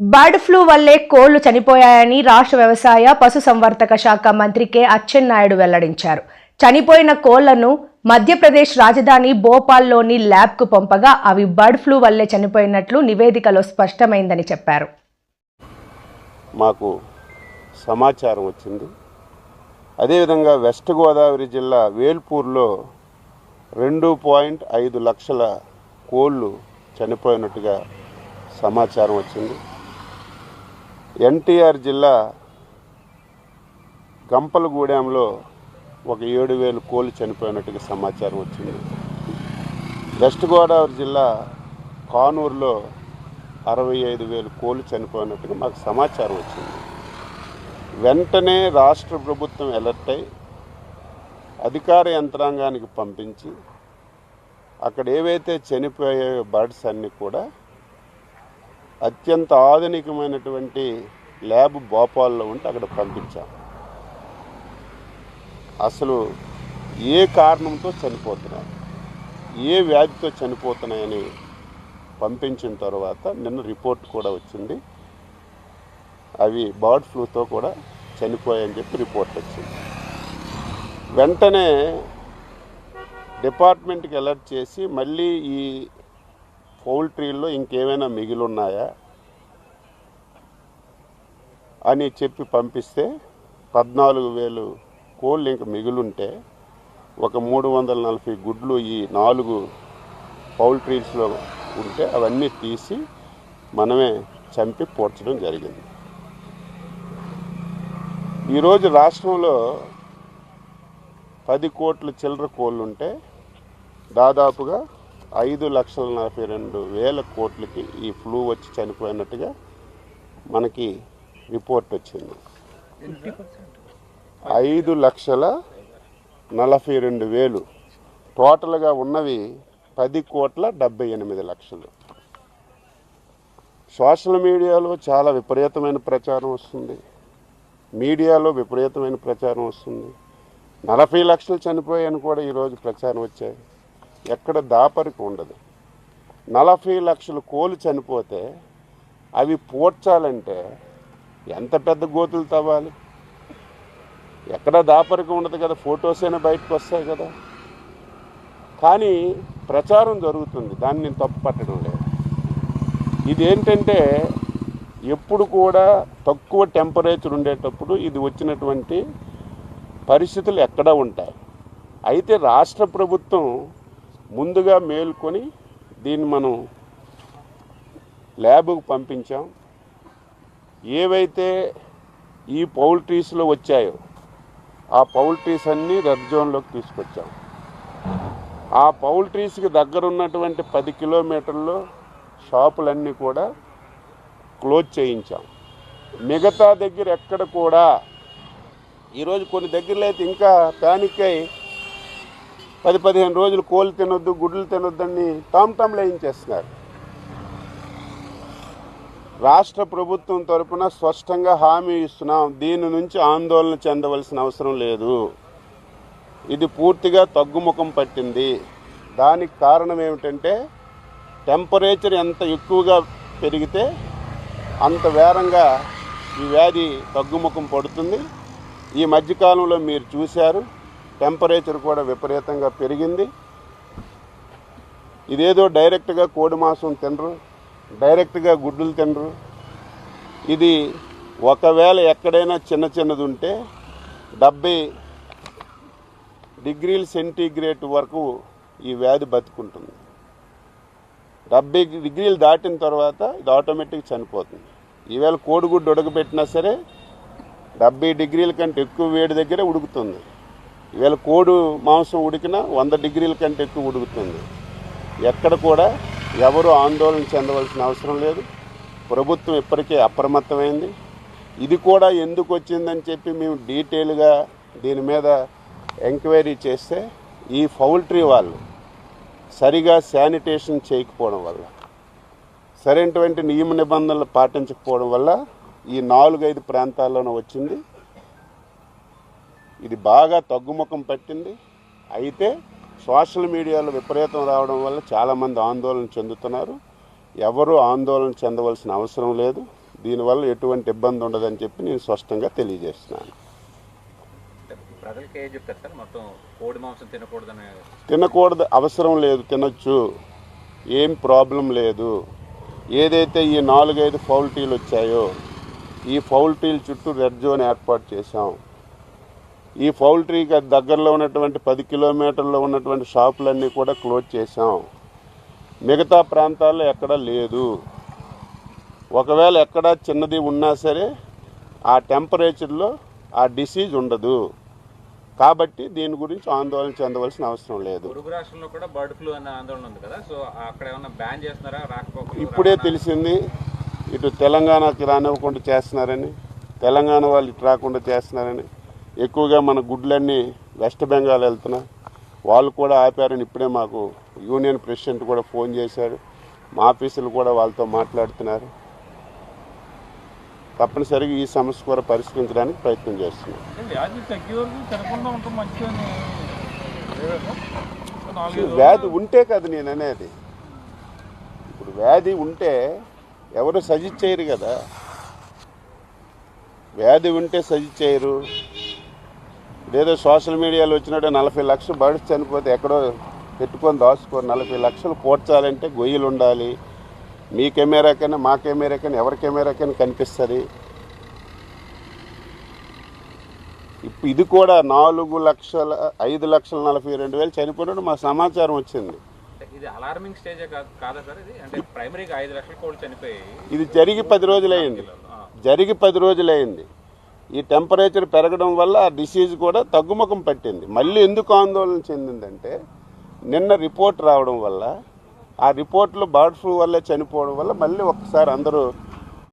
Bird flu వల్లే కోళ్ళు చనిపోయాయని రాష్ట్ర వ్యవసాయ పశుసంవర్ధక శాఖ మంత్రి కె. అచ్చెన్నాయుడు వెల్లడించారు. చనిపోయిన కోళ్ళను మధ్యప్రదేశ్ రాజధాని భోపాల్లోని ల్యాబ్కు పంపగా అవి బర్డ్ ఫ్లూ వల్లే చనిపోయినట్లు నివేదికలో స్పష్టమైందని చెప్పారు. మాకు సమాచారం వచ్చింది. అదేవిధంగా వెస్ట్ గోదావరి జిల్లా వేల్పూర్లో రెండు పాయింట్ ఐదు లక్షల కోళ్ళు చనిపోయినట్టుగా సమాచారం వచ్చింది. ఎన్టీఆర్ జిల్లా గంపలగూడెంలో ఒక ఏడు వేలు కోళ్ళు చనిపోయినట్టుగా సమాచారం వచ్చింది. వెస్ట్ గోదావరి జిల్లా కానూరులో అరవై ఐదు వేలు కోళ్ళు చనిపోయినట్టుగా మాకు సమాచారం వచ్చింది. వెంటనే రాష్ట్ర ప్రభుత్వం అలర్ట్ అయి అధికార యంత్రాంగానికి పంపించి అక్కడ ఏవైతే చనిపోయాయో బర్డ్స్ అన్నీ కూడా అత్యంత ఆధునికమైనటువంటి ల్యాబ్ భోపాల్లో ఉంటే అక్కడ పంపించాం. అసలు ఏ కారణంతో చనిపోతున్నాయి? ఏ వ్యాధితో చనిపోతున్నాయని పంపించిన తర్వాత నిన్న రిపోర్ట్ కూడా వచ్చింది. అవి బర్డ్ ఫ్లూతో కూడా చనిపోయాయని చెప్పి రిపోర్ట్ వచ్చింది. వెంటనే డిపార్ట్మెంట్కి అలర్ట్ చేసి మళ్ళీ ఈ పౌల్ట్రీల్లో ఇంకేమైనా మిగిలిన్నాయా అని చెప్పి పంపిస్తే పద్నాలుగు వేలు కోళ్ళు ఇంక మిగులుంటే ఒక మూడు వందల నలభై గుడ్లు ఈ నాలుగు పౌల్ట్రీస్లో ఉంటే అవన్నీ తీసి మనమే చంపి పోడ్చడం జరిగింది. ఈరోజు రాష్ట్రంలో పది కోట్ల చిల్లర కోళ్ళు ఉంటే దాదాపుగా ఐదు లక్షల నలభై రెండు వేల కోట్లకి ఈ ఫ్లూ వచ్చి చనిపోయినట్టుగా మనకి రిపోర్ట్ వచ్చింది. ఐదు లక్షల నలభై రెండు వేలు. టోటల్గా ఉన్నవి పది కోట్ల డెబ్బై ఎనిమిది లక్షలు. సోషల్ మీడియాలో చాలా విపరీతమైన ప్రచారం వస్తుంది. మీడియాలో విపరీతమైన ప్రచారం వస్తుంది. నలభై లక్షలు చనిపోయాయని కూడా ఈరోజు ప్రచారం వచ్చాయి. ఎక్కడ దాపరికి ఉండదు. నలభై లక్షలు కోలు చనిపోతే అవి పోడ్చాలంటే ఎంత పెద్ద గోతులు తవ్వాలి? ఎక్కడ దాపరికి ఉండదు కదా ఫొటోస్ అయినా బయటకు వస్తాయి కదా. కానీ ప్రచారం జరుగుతుంది దాన్ని నేను తప్పు పట్టడం లేదు. ఇది ఏంటంటే ఎప్పుడు కూడా తక్కువ టెంపరేచర్ ఉండేటప్పుడు ఇది వచ్చినటువంటి పరిస్థితులు ఎక్కడ ఉంటాయి. అయితే రాష్ట్ర ప్రభుత్వం ముందుగా మేల్కొని దీన్ని మనం ల్యాబ్కు పంపించాం. ఏవైతే ఈ పౌల్ట్రీస్లో వచ్చాయో ఆ పౌల్ట్రీస్ అన్నీ రెడ్ జోన్లోకి తీసుకొచ్చాం. ఆ పౌల్ట్రీస్కి దగ్గర ఉన్నటువంటి పది కిలోమీటర్లో షాపులన్నీ కూడా క్లోజ్ చేయించాం. మిగతా దగ్గర ఎక్కడ కూడా ఈరోజు కొన్ని దగ్గరలో అయితే ఇంకా ప్యానిక్ అయి పది పదిహేను రోజులు కోళ్ళు తినొద్దు గుడ్లు తినొద్దని టామ్ టామ్లు వేయించేస్తున్నారు రాష్ట్ర ప్రభుత్వం తరపున స్పష్టంగా హామీ ఇస్తున్నాం దీని నుంచి ఆందోళన చెందవలసిన అవసరం లేదు. ఇది పూర్తిగా తగ్గుముఖం పట్టింది. దానికి కారణం ఏమిటంటే టెంపరేచర్ ఎంత ఎక్కువగా పెరిగితే అంత వేరంగా ఈ వ్యాధి తగ్గుముఖం పడుతుంది. ఈ మధ్యకాలంలో మీరు చూశారు. టెంపరేచర్ కూడా విపరీతంగా పెరిగింది. ఇదేదో డైరెక్ట్గా కోడి మాంసం తినరు డైరెక్ట్గా గుడ్డులు తినరు. ఇది ఒకవేళ ఎక్కడైనా చిన్న చిన్నది ఉంటే డెబ్బై డిగ్రీల సెంటీగ్రేడ్ వరకు ఈ వ్యాధి బతుకుంటుంది. డెబ్బై డిగ్రీలు దాటిన తర్వాత ఇది ఆటోమేటిక్ చనిపోతుంది. ఈవేళ కోడిగుడ్డు ఉడకబెట్టినా సరే డెబ్బై డిగ్రీల కంటే ఎక్కువ వేడి దగ్గర ఉడుకుతుంది. వీళ్ళ కోడి మాంసం ఉడికినా వంద డిగ్రీల కంటే ఎక్కువ ఉడుకుతుంది. ఎక్కడ కూడా ఎవరు ఆందోళన చెందవలసిన అవసరం లేదు. ప్రభుత్వం ఇప్పటికే అప్రమత్తమైంది. ఇది కూడా ఎందుకు వచ్చిందని చెప్పి మేము డీటెయిల్గా దీని మీద ఎంక్వైరీ చేస్తే ఈ పౌల్ట్రీ వాళ్ళు సరిగా శానిటేషన్ చేయకపోవడం వల్ల సరైనటువంటి నియమ నిబంధనలు పాటించకపోవడం వల్ల ఈ నాలుగైదు ప్రాంతాల్లోనూ వచ్చింది. ఇది బాగా తగ్గుముఖం పట్టింది. అయితే సోషల్ మీడియాలో విపరీతం రావడం వల్ల చాలామంది ఆందోళన చెందుతున్నారు. ఎవరు ఆందోళన చెందవలసిన అవసరం లేదు. దీనివల్ల ఎటువంటి ఇబ్బంది ఉండదని చెప్పి నేను స్పష్టంగా తెలియజేస్తున్నాను. తినకూడదు అవసరం లేదు తినొచ్చు. ఏం ప్రాబ్లం లేదు. ఏదైతే ఈ నాలుగైదు ఫౌల్టీలు వచ్చాయో ఈ ఫౌల్టీల చుట్టూ రెడ్ జోన్ ఏర్పాటు చేశాం. ఈ పౌల్ట్రీకి దగ్గరలో ఉన్నటువంటి పది కిలోమీటర్లో ఉన్నటువంటి షాపులన్నీ కూడా క్లోజ్ చేశాం. మిగతా ప్రాంతాల్లో ఎక్కడా లేదు. ఒకవేళ ఎక్కడ చిన్నది ఉన్నా సరే ఆ టెంపరేచర్లో ఆ డిసీజ్ ఉండదు. కాబట్టి దీని గురించి ఆందోళన చెందవలసిన అవసరం లేదు. పొరుగు రాష్ట్రంలో కూడా బర్డ్ ఫ్లూ అనే ఆందోళన ఉంది కదా? సో అక్కడ ఏమన్నా బ్యాన్ చేస్తున్నారా? రాకపోకలు ఇప్పుడే? తెలిసింది. ఇటు తెలంగాణకి రానివ్వకుండా చేస్తున్నారని తెలంగాణ వాళ్ళు ఇటు రాకుండా చేస్తున్నారని. ఎక్కువగా మన గుడ్లన్నీ వెస్ట్ బెంగాల్ వెళ్తున్నా. వాళ్ళు కూడా ఆపారని ఇప్పుడే మాకు యూనియన్ ప్రెసిడెంట్ కూడా ఫోన్ చేశారు. మా ఆఫీసులు కూడా వాళ్ళతో మాట్లాడుతున్నారు. తప్పనిసరిగా ఈ సమస్య కూడా పరిష్కరించడానికి ప్రయత్నం చేస్తున్నాం. వ్యాధి ఉంటే కదా నేను అనేది. ఇప్పుడు వ్యాధి ఉంటే ఎవరు సజెస్ట్ చేయరు కదా. వ్యాధి ఉంటే సజెస్ట్ చేయరు. ఇదేదో సోషల్ మీడియాలో వచ్చినట్టు నలభై లక్షలు బర్డ్స్ చనిపోతే ఎక్కడో పెట్టుకొని దాచుకోరు నలభై లక్షలు పోడ్చాలంటే గొయ్యలు ఉండాలి. మీ కెమెరాకైనా మా కెమెరాకైనా ఎవరి కెమెరాకైనా కనిపిస్తుంది. ఇప్పుడు ఇది కూడా నాలుగు లక్షల ఐదు లక్షల నలభై రెండు వేలు చనిపోయినట్టు మా సమాచారం వచ్చింది. ఇది అలార్మింగ్ స్టేజ్ కాదా సార్ ఇది? అంటే ప్రైమరీగా ఐదు లక్షల కోళ్ళు చనిపోయాయి ఇది జరిగి పది రోజులైంది. జరిగి పది రోజులైంది ఈ టెంపరేచర్ పెరగడం వల్ల ఆ డిసీజ్ కూడా తగ్గుముఖం పట్టింది. మళ్ళీ ఎందుకు ఆందోళన చెందిందంటే నిన్న రిపోర్ట్ రావడం వల్ల ఆ రిపోర్ట్లో బర్డ్ ఫ్లూ వల్లే చనిపోవడం వల్ల మళ్ళీ ఒక్కసారి అందరూ